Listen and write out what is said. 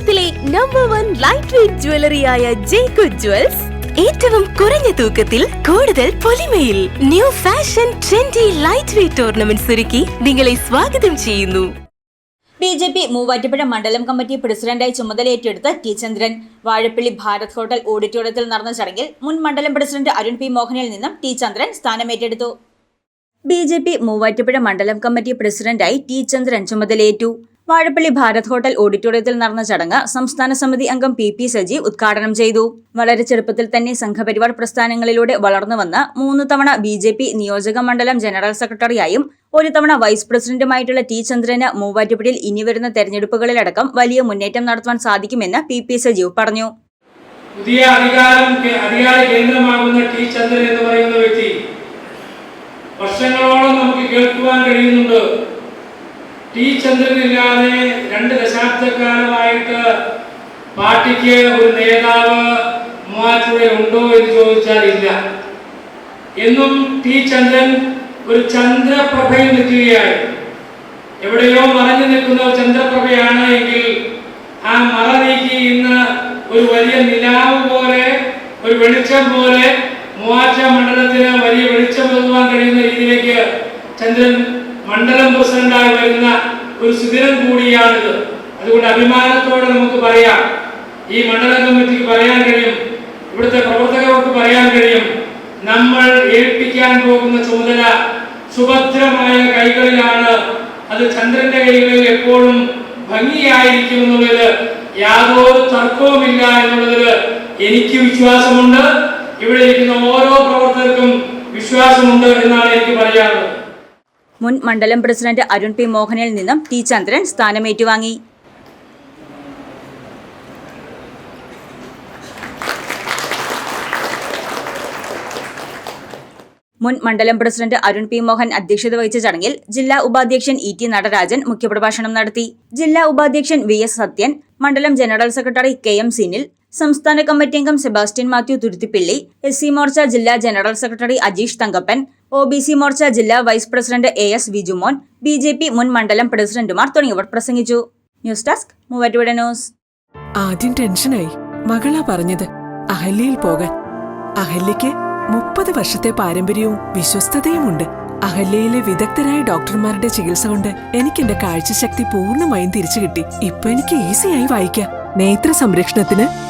കേരളത്തിലെ number one light weight ജ്വല്ലറിയായ ജേക്കു jewels ഏറ്റവും കുറഞ്ഞ തൂക്കത്തിൽ കൂടുതൽ പൊലിമയിൽ new fashion trendy light weight tournament ഒരുക്കി നിങ്ങളെ സ്വാഗതം ചെയ്യുന്നു. ബി ജെ പി മൂവാറ്റുപുഴ മണ്ഡലം കമ്മിറ്റി പ്രസിഡന്റായി ചുമതലയേറ്റെടുത്ത ടി ചന്ദ്രൻ. വാഴപ്പള്ളി ഭാരത് ഹോട്ടൽ ഓഡിറ്റോറിയത്തിൽ നടന്ന ചടങ്ങിൽ മുൻ മണ്ഡലം പ്രസിഡന്റ് അരുൺ പി മോഹനിൽ നിന്നും ടി ചന്ദ്രൻ സ്ഥാനമേറ്റെടുത്തു. ബി ജെ പി മൂവാറ്റുപുഴ മണ്ഡലം കമ്മിറ്റി പ്രസിഡന്റായി ടി ചന്ദ്രൻ ചുമതലയേറ്റു. വാഴപ്പള്ളി ഭാരത് ഹോട്ടൽ ഓഡിറ്റോറിയത്തിൽ നടന്ന ചടങ്ങ് സംസ്ഥാന സമിതി അംഗം പി പി സജീവ് ഉദ്ഘാടനം ചെയ്തു. വളരെ ചെറുപ്പത്തിൽ തന്നെ സംഘപരിവാർ പ്രസ്ഥാനങ്ങളിലൂടെ വളർന്നു വന്ന മൂന്ന് തവണ ബി ജെ പി നിയോജക മണ്ഡലം ജനറൽ സെക്രട്ടറിയായും ഒരു തവണ വൈസ് പ്രസിഡന്റുമായിട്ടുള്ള ടി ചന്ദ്രന് മൂവാറ്റുപുഴയിൽ ഇനി വരുന്ന തെരഞ്ഞെടുപ്പുകളിലടക്കം വലിയ മുന്നേറ്റം നടത്താൻ സാധിക്കുമെന്ന് പി പി സജീവ് പറഞ്ഞു. പുതിയ അധികാരം അധികാര കേന്ദ്രമാകുന്ന ടി ചന്ദ്രൻ എന്ന് പറയുന്ന വ്യക്തി വർഷങ്ങളോളം നമുക്ക് കേൾക്കുവാൻ കഴിയുന്നുണ്ട്. ടി ചന്ദ്രനില്ലാതെ രണ്ട് ദശാബ്ദക്കാലമായിട്ട് പാർട്ടിക്ക് ഒരു നേതാവ് മൂവാറ്റുപുഴ ഉണ്ടോ എന്ന് ചോദിച്ചാൽ ഇല്ല. എന്നും ടി ചന്ദ്രൻ ഒരു ചന്ദ്രപ്രഭയിൽ നിൽക്കുകയായി. എവിടെയോ മറഞ്ഞു നിൽക്കുന്ന ചന്ദ്രപ്രഭയാണ് എങ്കിൽ ആ മറ നീക്കി ഇന്ന് ഒരു വലിയ നിലാവ് പോലെ ഒരു വെളിച്ചം പോലെ മൂവാറ്റ മണ്ഡലത്തിന് വലിയ വെളിച്ചം നൽകുവാൻ കഴിയുന്ന രീതിയിലേക്ക് ചന്ദ്രൻ മണ്ഡലം പ്രസിഡന്റായി വരുന്ന ഒരു സുദിനം കൂടിയാണിത്. അതുകൊണ്ട് അഭിമാനത്തോടെ നമുക്ക് പറയാം ഈ മണ്ഡലം കമ്മിറ്റിക്ക് പറയാൻ കഴിയും ഇവിടുത്തെ പ്രവർത്തകർക്ക് പറയാൻ കഴിയും നമ്മൾ ഏൽപ്പിക്കാൻ പോകുന്ന ചുമതല സുഭദ്രമായ കൈകളിലാണ്. അത് ചന്ദ്രന്റെ കൈകളിൽ എപ്പോഴും ഭംഗിയായിരിക്കും എന്നുള്ളത് യാതൊരു തർക്കവുമില്ല എന്നുള്ളതിൽ എനിക്ക് വിശ്വാസമുണ്ട്. ഇവിടെ ഇരിക്കുന്ന ഓരോ പ്രവർത്തകർക്കും വിശ്വാസമുണ്ട് എന്നാണ് എനിക്ക് പറയാനുള്ളത്. മുൻ മണ്ഡലം പ്രസിഡന്റ് അരുൺ പി മോഹനിൽ നിന്നും ടി ചന്ദ്രൻ സ്ഥാനമേറ്റുവാങ്ങി. മുൻ മണ്ഡലം പ്രസിഡന്റ് അരുൺ പി മോഹൻ അധ്യക്ഷത വഹിച്ച ചടങ്ങിൽ ജില്ലാ ഉപാധ്യക്ഷൻ ഇ ടി നടരാജൻ മുഖ്യപ്രഭാഷണം നടത്തി. ജില്ലാ ഉപാധ്യക്ഷൻ വി എസ് സത്യൻ മണ്ഡലം general secretary K M Sinil സംസ്ഥാന കമ്മിറ്റി അംഗം സെബാസ്റ്റ്യൻ മാത്യു തുരുത്തിപ്പിള്ളി എസ് സി മോർച്ച ജില്ലാ general secretary Ajeesh Thankappan O B C Morcha ജില്ലാ vice president A S Vijumon B J P മുൻ മണ്ഡലം പ്രസിഡന്റുമാർ തുടങ്ങിയവർ പ്രസംഗിച്ചു. News desk news. ആദ്യം ടെൻഷനായി. മകളാ പറഞ്ഞത് അഹല്യയിൽ പോകാൻ. അഹല്യയ്ക്ക് മുപ്പത് വർഷത്തെ പാരമ്പര്യവും വിശ്വസ്തതയുമുണ്ട്. അഹല്യയിലെ വിദഗ്ധരായ ഡോക്ടർമാരുടെ ചികിത്സ കൊണ്ട് എനിക്ക് എന്റെ കാഴ്ചശക്തി പൂർണമായും തിരിച്ചു കിട്ടി ഇപ്പൊ എനിക്ക് ഈസിയായി വായിക്കാം. നേത്ര സംരക്ഷണത്തിന്